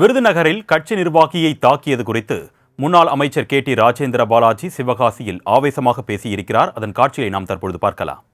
விருதுநகரில் கட்சி நிர்வாகியை தாக்கியது குறித்து முன்னாள் அமைச்சர் கே டி ராஜேந்திர பாலாஜி சிவகாசியில் ஆவேசமாக பேசியிருக்கிறார். அதன் காட்சியை நாம் தற்பொழுது பார்க்கலாம்.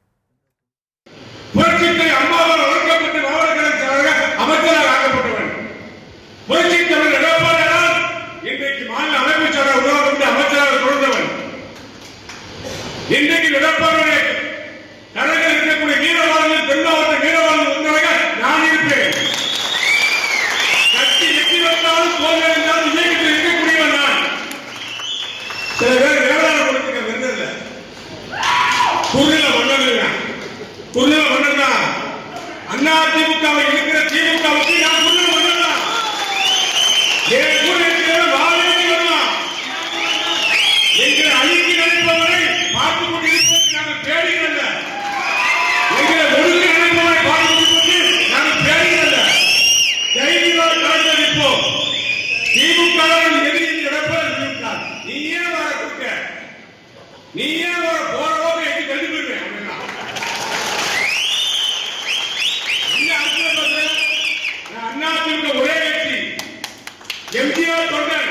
தொண்டன்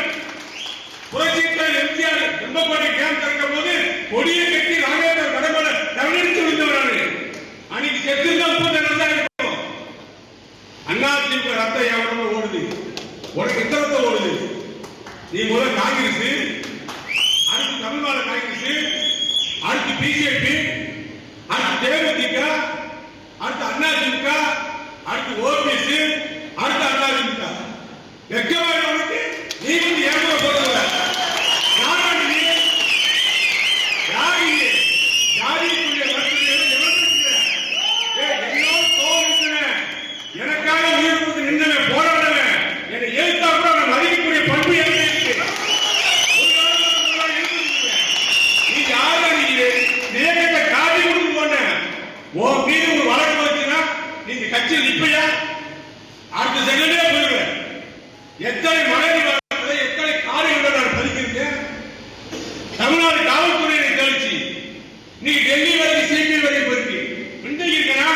எம்ஜிஆர் கேம்ப் திறக்கும் போது கொடிய கட்டி ராஜேந்திர கடமல தமிழடித்து விழுந்தவரானு அன்னைக்கு பூந்த இருக்கும். அண்ணா திமுக ஓடுது. உனக்கு எந்த ரத்தம் ஓடுது? நீ முதல்ல காங்கிரஸ் அடுத்து தமிழ்நாடு காங்கிரஸ் அடுத்து பிஜேபி அடுத்து தேமுதிக அடுத்து அண்ணா திமுக அடுத்து ஓபிஎஸ் அடுத்து அண்ணா திமுக வெக்கமான உனக்கு நீ வந்து ஏமா போடுற யாரா நீ யாரு நீ ஜாதிக்குரிய வசதியை எவனுக்கு ஏய், என்னோட கோவம் இருக்கிறேன். எனக்காக உயிர் கொடுத்து நின்றவன், போராடினவன். என்னை எதிர்த்தா கூட அவனை மதிக்கக்கூடிய பண்பு எனக்கு இருக்கு. ஒரு காலத்துல முன்னாடி இருந்திருக்கிறேன். நீ யாரா நீ? நீ இயக்கத்தை காட்டி கொடுத்து போன. உன் மீது ஒரு வழக்கு வச்சுனா, நீங்க கட்சியில் நிப்பையா? அடுத்த செகண்டே போயிடுவேன். எத்தனை மனைவி வளர்த்ததை, எத்தனை காரியங்களை நான் பதிக்கிறேன் தமிழ்நாடு காவல்துறையை கழிச்சு நீ டெல்லி வரைக்கும் சிபி வரைக்கும் போயிருக்கு மிண்டை இருக்கனா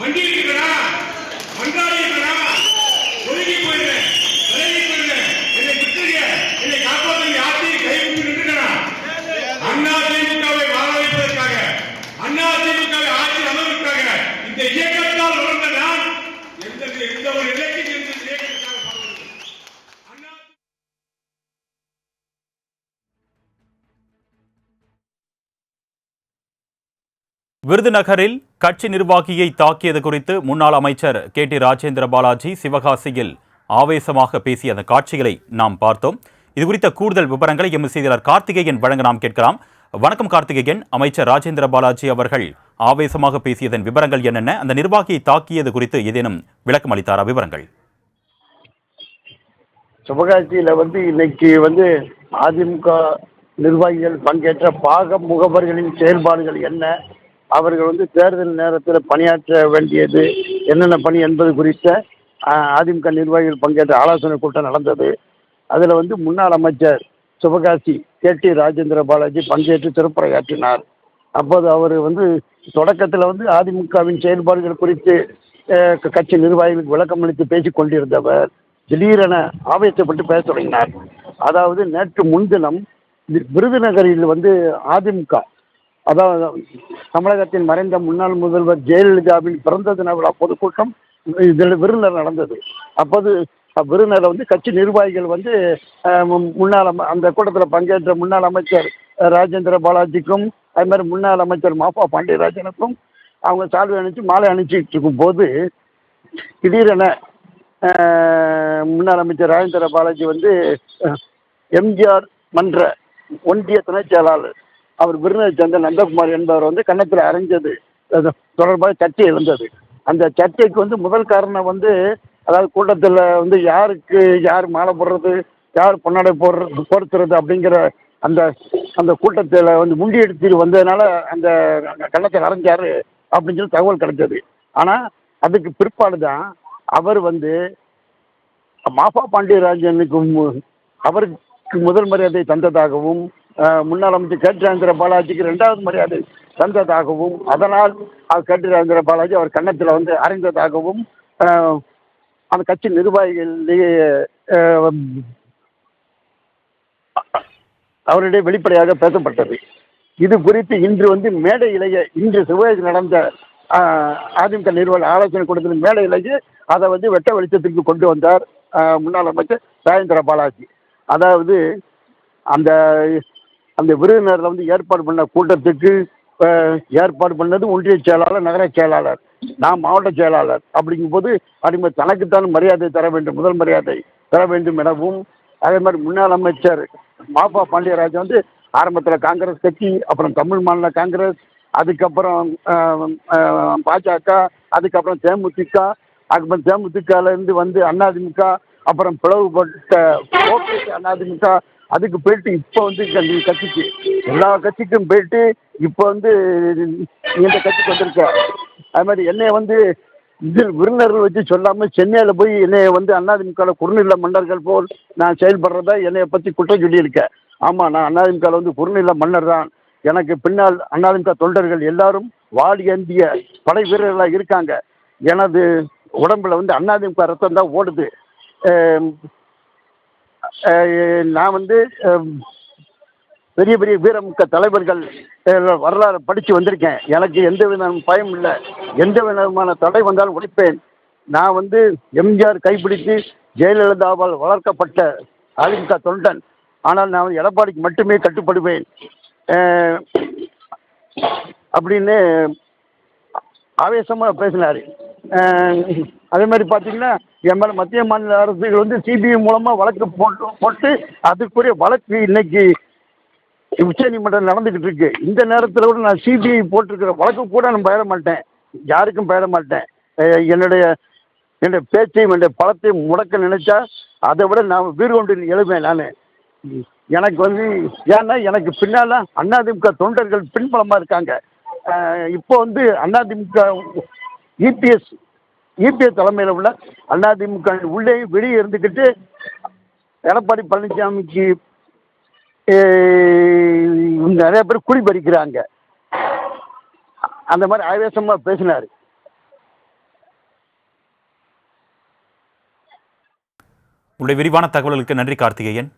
மண்டி இருக்கனா மன்றாடி இருக்கனா ஒதுங்கி போயிருவேன் விலகி போயிருவேன் என்னை விட்டுருங்க என்னை காப்பாற்ற யார்த்தையும் கை விட்டு நின்றுக்கனா அண்ணா திமுகவை வாழ வைப்பதற்காக அண்ணா திமுகவை ஆட்சி இந்த இயக்கத்தால் வளர்ந்த நான் எந்த எந்த ஒரு விருதுநகரில் கட்சி நிர்வாகியை தாக்கியது குறித்து முன்னாள் அமைச்சர் கே டி ராஜேந்திர பாலாஜி சிவகாசியில் ஆவேசமாக பேசிய அந்த காட்சிகளை நாம் பார்த்தோம். இது குறித்த கூடுதல் விவரங்களை எமது செய்தியாளர் கார்த்திகேயன் வழங்க நாம் கேட்கலாம். வணக்கம் கார்த்திகேயன். அமைச்சர் ராஜேந்திர பாலாஜி அவர்கள் ஆவேசமாக பேசியதன் விவரங்கள் என்னென்ன அந்த நிர்வாகியை தாக்கியது குறித்து ஏதேனும் விளக்கம் அளித்தாரா விவரங்கள்? சிவகாசியில வந்து இன்னைக்கு வந்து அதிமுக நிர்வாகிகள் பங்கேற்ற பாக முகவர்களின் செயல்பாடுகள் என்ன? அவர்கள் வந்து தேர்தல் நேரத்தில் பணியாற்ற வேண்டியது என்னென்ன பணி என்பது குறித்த அதிமுக நிர்வாகிகள் பங்கேற்ற ஆலோசனை கூட்டம் நடந்தது. அதில் வந்து முன்னாள் அமைச்சர் சிவகாசி கே டி ராஜேந்திர பாலாஜி பங்கேற்று சிறப்புரையாற்றினார் அப்போது அவர் வந்து தொடக்கத்தில் வந்து அதிமுகவின் செயல்பாடுகள் குறித்து க- கட்சி நிர்வாகிகளுக்கு விளக்கம் அளித்து பேசிக் கொண்டிருந்தவர். திடீரென ஆவேசப்பட்டு பேச தொடங்கினார். அதாவது நேற்று முன்தினம் விருதுநகரில் வந்து அதிமுக அதாவது தமிழகத்தின் மறைந்த முன்னாள் முதல்வர் ஜெயலலிதாவின் பிறந்த தின விழா பொதுக்கூட்டம் இதில் விருந்தினர் நடந்தது. அப்போது அஹ், வந்து கட்சி நிர்வாகிகள் வந்து மு- முன்னாள் அம- அந்த கூட்டத்தில் பங்கேற்ற முன்னாள் அமைச்சர் ராஜேந்திர பாலாஜிக்கும் அது மாதிரி முன்னாள் அமைச்சர் மாப்பா பாண்டியராஜனுக்கும் அவங்க சால்வை அணிச்சு மாலை அணிச்சிட்டு இருக்கும் போது திடீரென முன்னாள் அமைச்சர் ராஜேந்திர பாலாஜி வந்து எம்ஜிஆர் மன்ற ஒன்றிய துணைச் செயலாளர் அவர் விருதுநகர் சேர்ந்த நந்தகுமார் என்பவர் வந்து கன்னத்தில் அரைஞ்சது தொடர்பாக சர்ச்சை இருந்தது. அந்த சர்ச்சைக்கு வந்து முதல் காரணம் வந்து அதாவது கூட்டத்தில் வந்து யாருக்கு யார் மாலை போடுறது யார் பொன்னாடை போடுறது போர்த்துறது அப்படிங்கிற அந்த அந்த கூட்டத்தில் வந்து முண்டி எடுத்துட்டு வந்ததுனால அந்த கன்னத்தில் அரைஞ்சாரு அப்படின்னு சொல்லி தகவல் கிடைச்சது. ஆனால் அதுக்கு பிற்பாடு தான் அவர் வந்து மாப்பா பாண்டியராஜனுக்கு அவருக்கு முதல் மரியாதை தந்ததாகவும் முன்னாள் அமைச்சர் கேட்ராந்திர பாலாஜிக்கு ரெண்டாவது மரியாதை தந்ததாகவும் அதனால் அவர் பாலாஜி அவர் கன்னத்தில் வந்து அறைந்ததாகவும் அந்த கட்சி நிர்வாகிகளிலேயே அவருடைய வெளிப்படையாக பேசப்பட்டது. இது குறித்து இன்று வந்து மேடையிலேயே இன்று சிவகாசி நடந்த அதிமுக நிறுவன ஆலோசனை கூட்டத்தில் மேடையிலேயே அதை வந்து வெட்ட வெளிச்சத்திற்கு கொண்டு வந்தார் முன்னாள் அமைச்சர் ராஜேந்திர பாலாஜி. அதாவது அந்த அந்த விருதுநகரில் வந்து ஏற்பாடு பண்ண கூட்டத்துக்கு ஏற்பாடு பண்ணது ஒன்றிய செயலாளர் நகர செயலாளர். நான் மாவட்ட செயலாளர் அப்படிங்கும்போது அடிமை தனக்குத்தான் மரியாதை தர வேண்டும் முதல் மரியாதை தர வேண்டும் எனவும் அதே மாதிரி முன்னாள் அமைச்சர் மாபா பாண்டியராஜன் வந்து ஆரம்பத்தில் காங்கிரஸ் கட்சி அப்புறம் தமிழ் மாநில காங்கிரஸ் அதுக்கப்புறம் பாஜக அதுக்கப்புறம் தேமுதிக அதுக்கப்புறம் தேமுதிகலேருந்து வந்து அதிமுக அப்புறம் பிளவுபட்ட ஓபிஎஸ் அதிமுக அதுக்கு போயிட்டு இப்போ வந்து கட்சிக்கு. எல்லா கட்சிக்கும் போயிட்டு இப்போ வந்து இந்த கட்சிக்கு வந்திருக்க அது மாதிரி என்னைய வந்து இதில் விருந்தினர்கள் வச்சு சொல்லாமல் சென்னையில் போய் என்னைய வந்து அதிமுகவில் குறுநில மன்னர்கள் போல் நான் செயல்படுறதா என்னைய பற்றி குற்றம் சொல்லியிருக்கேன். ஆமாம் நான் அதிமுகவில் வந்து குறுநில மன்னர் தான். எனக்கு பின்னால் அதிமுக தொண்டர்கள் எல்லாரும் வாடி ஏந்திய படை வீரர்களாக இருக்காங்க. எனது உடம்புல வந்து அதிமுக ரத்தம் தான் ஓடுது. நான் வந்து பெரிய பெரிய வீரமிக்க தலைவர்கள் வரலாறு படித்து வந்திருக்கேன். எனக்கு எந்த விதமான பயம் இல்லை. எந்த விதமான தடை வந்தாலும் உழைப்பேன் நான் வந்து எம்ஜிஆர் கைப்பிடித்து ஜெயலலிதாவால் வளர்க்கப்பட்ட அதிமுக தொண்டன். ஆனால் நான் எடப்பாடிக்கு மட்டுமே கட்டுப்படுவேன். அப்படின்னு ஆவேசமாக பேசினார். அதே மாதிரி பார்த்தீங்கன்னா என் மேலே மத்திய மாநில அரசுகள் வந்து சிபிஐ மூலமாக வழக்கு போட்டு போட்டு அதுக்குரிய வழக்கு இன்னைக்கு உச்சநீதிமன்றம் நடந்துக்கிட்டு இருக்கு. இந்த நேரத்தில் கூட நான் சிபிஐ போட்டிருக்கிற வழக்கு கூட நான் பயிர மாட்டேன். யாருக்கும் பயிர மாட்டேன். என்னுடைய என்னுடைய பேச்சையும் என்னுடைய பலத்தையும் முடக்க நினைச்சா அதை விட நான் வீடு கொண்டு எழுவேன் நான். எனக்கு வந்து ஏன்னா எனக்கு பின்னால் அதிமுக தொண்டர்கள் பின்பலமாக இருக்காங்க. இப்போ வந்து அதிமுக இபிஎஸ் இபிஎஸ் தலைமையில் உள்ள அதிமுக உள்ளே வெளியே இருந்துக்கிட்டு எடப்பாடி பழனிசாமிக்கு நிறைய பேர் குடி பறிக்கிறாங்க. அந்த மாதிரி ஆவேசமாக பேசினார். உங்களுடைய விரிவான தகவல்களுக்கு நன்றி கார்த்திகேயன்.